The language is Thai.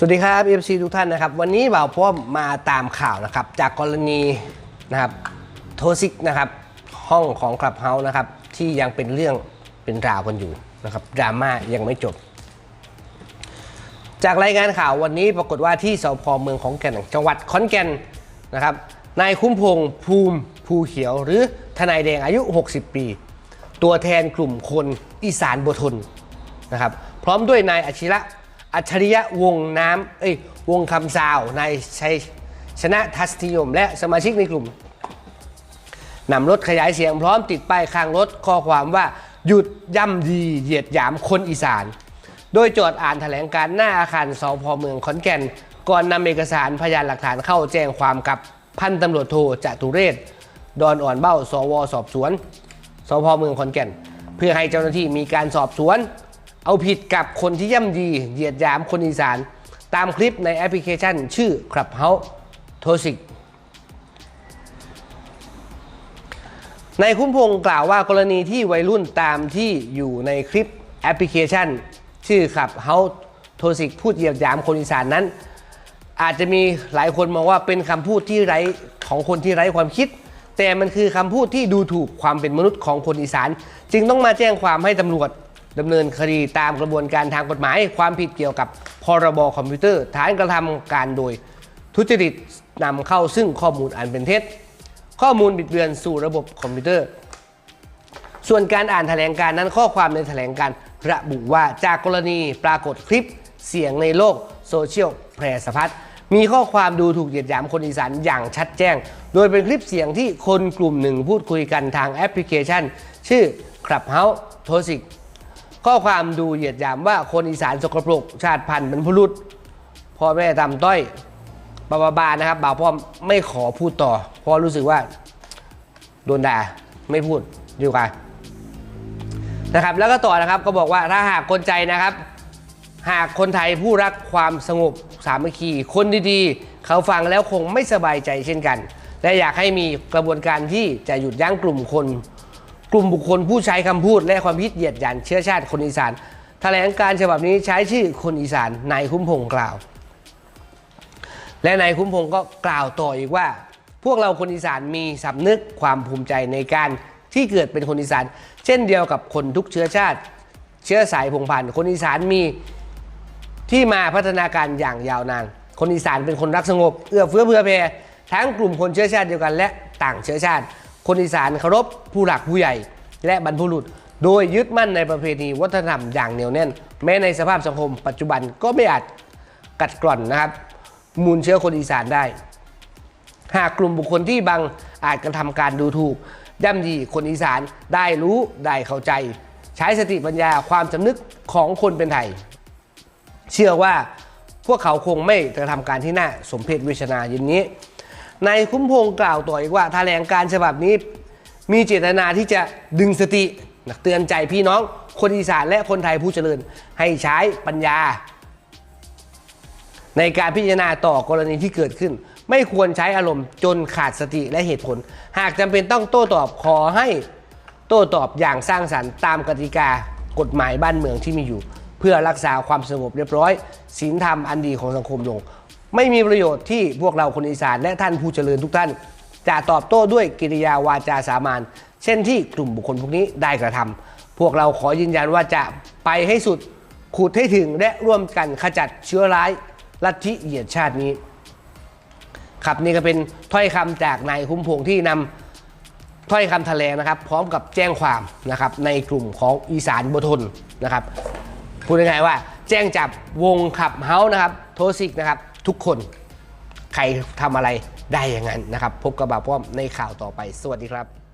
สวัสดีครับ FC ทุกท่านนะครับ วันนี้บ่าวพ่อมมาตามข่าวนะครับ จากกรณีนะครับโทซิกนะครับห้องของคลับเฮาส์นะครับ ที่ยังเป็นเรื่องเป็นราวกันอยู่นะครับดราม่ายังไม่จบ จากรายงานข่าววันนี้ปรากฏว่าที่สพเมืองของแก่นจังหวัดขอนแก่นนะครับนายคุ้มพงษ์ภูมิภูเขียว หรือทนายแดงอายุ 60 ปี ตัวแทนกลุ่มคนอีสานบทนนะครับพร้อมด้วยนายอาชิระ อัจฉริยะวงน้ำเอ้ยวงคำซาวนายชัยชนะทัศนิยม และสมาชิกในกลุ่มนำรถขยายเสียงพร้อมติดป้ายข้างรถข้อความว่าหยุดย่ำดีเหยียดหยามคนอีสาน โดยโจทย์อ่านแถลงการหน้าอาคารสพเมืองขอนแก่น ก่อนนำเอกสารพยานหลักฐานเข้าแจ้งความกับพันตำรวจโทจตุเรศ ดอนอ่อนเบ้า สวสอบสวน สพเมืองขอนแก่น เพื่อให้เจ้าหน้าที่มีการสอบสวน เอาผิดกับคนที่ย่ำดีเหยียดหยามคนอีสาน ตามคลิปในแอปพลิเคชัน ชื่อ Clubhouse t o s i c นายคุ้มพงศ์กล่าวว่ากรณีที่วัยรุ่นตามที่อยู่ในคลิปแอปพลิเคชัน ชื่อขับเฮาโทสิกพูดเหยียดหยามคนอีสานนั้น อาจจะมีหลายคนมองว่าเป็นคำพูดที่ไร้ของคนที่ไร้ความคิด แต่มันคือคำพูดที่ดูถูกความเป็นมนุษย์ของคนอีสาน จึงต้องมาแจ้งความให้ตำรวจ ดำเนินคดีตามกระบวนการทางกฎหมาย ความผิดเกี่ยวกับพรบคอมพิวเตอร์ ฐานกระทำการโดย ทุจริตนำเข้าซึ่งข้อมูลอันเป็นเท็จ ข้อมูลบิดเบือนสู่ระบบคอมพิวเตอร์ ส่วนการอ่านแถลงการนั้นข้อความในแถลงการระบุว่าจากกรณีปรากฏคลิปเสียงในโลกโซเชียลแพร่สะพัดมีข้อความดูถูกเหยียดหยามคนอีสานอย่างชัดแจ้ง โดยเป็นคลิปเสียงที่คนกลุ่มหนึ่งพูดคุยกันทางแอปพลิเคชัน ชื่อ Clubhouse t o s i c ข้อความดูเหยียดหยามว่าคนอีสานสกปรก ชาติพันธุ์บรรพบุรุษพ่อแม่ตำต้อยบาบาบานะครับบ่าวพ่อไม่ขอพูดต่อเพราะรู้สึกว่า โดนด่าไม่พูดอยู่กันนะครับ แล้วก็ต่อนะครับก็บอกว่าถ้าหากคนใจนะครับ หากคนไทยผู้รักความสงบสามัคคี คนดีๆ เขาฟังแล้วคงไม่สบายใจเช่นกัน และอยากให้มีกระบวนการที่จะหยุดยั้งกลุ่มคน กลุ่มบุคคลผู้ใช้คำพูดและความคิดเหยียดหยันเชื้อชาติคนอีสานแถลงการฉบับนี้ใช้ชื่อคนอีสานนายคุ้มพงศ์กล่าว และนายคุ้มพงศ์ก็กล่าวต่ออีกว่า พวกเราคนอีสานมีสำนึกความภูมิใจในการที่เกิดเป็นคนอีสาน เช่นเดียวกับคนทุกเชื้อชาติ เชื้อสายพงพันธุ์คนอีสานมีที่มาพัฒนาการอย่างยาวนาน คนอีสานเป็นคนรักสงบ เอื้อเฟื้อเผื่อแผ่ทั้งกลุ่มคนเชื้อชาติเดียวกันและต่างเชื้อชาติ คนอีสานเคารพผู้หลักผู้ใหญ่ และบรรพบุรุษ โดยยึดมั่นในประเพณีวัฒนธรรมอย่างเหนียวแน่น แม้ในสภาพสังคม ปัจจุบันก็ไม่อาจกัดกร่อนนะครับ มูลเชื้อคนอีสานได้ หากกลุ่มบุคคลที่บางอาจกระทำการดูถูกย่ำยีคนอีสานได้รู้ได้เข้าใจ ใช้สติปัญญาความสำนึกของคนเป็นไทย เชื่อว่าพวกเขาคงไม่กระทำการที่น่าสมเพชเวชนายินนี้ นายคุ้มพงศ์กล่าวต่ออีกว่าแถลงการฉบับนี้ มีเจตนาที่จะดึงสติเตือนใจพี่น้อง คนอีสานและคนไทยผู้เจริญ ให้ใช้ปัญญา ในการพิจารณาต่อกรณีที่เกิดขึ้น ไม่ควรใช้อารมณ์จนขาดสติและเหตุผล หากจำเป็นต้องโต้ตอบขอให้โต้ตอบอย่างสร้างสรรค์ตามกติกากฎหมายบ้านเมืองที่มีอยู่ เพื่อรักษาความสงบเรียบร้อยศีลธรรมอันดีของสังคมลง ไม่มีประโยชน์ที่พวกเราคนอีสานและท่านผู้เจริญทุกท่าน จะตอบโต้ด้วยกิริยาวาจาสามานเช่นที่กลุ่มบุคคลพวกนี้ได้กระทำพวกเราขอยืนยันว่าจะไปให้สุดขุดให้ถึงและร่วมกันขจัดเชื้อร้ายลัทธิเหยียดชาตินี้ ครับนี่ก็เป็นถ้อยคำจากนายคุ้มพงที่นำถ้อยคำแถลงนะครับ พร้อมกับแจ้งความนะครับในกลุ่มของอีสานบทนนะครับพูดง่ายๆว่า แจ้งจับวงขับเฮาส์นะครับโทสิกนะครับ ทุกคนใครทำอะไรได้อย่างนั้นนะครับ พบกับบ่าวป้อมในข่าวต่อไป สวัสดีครับ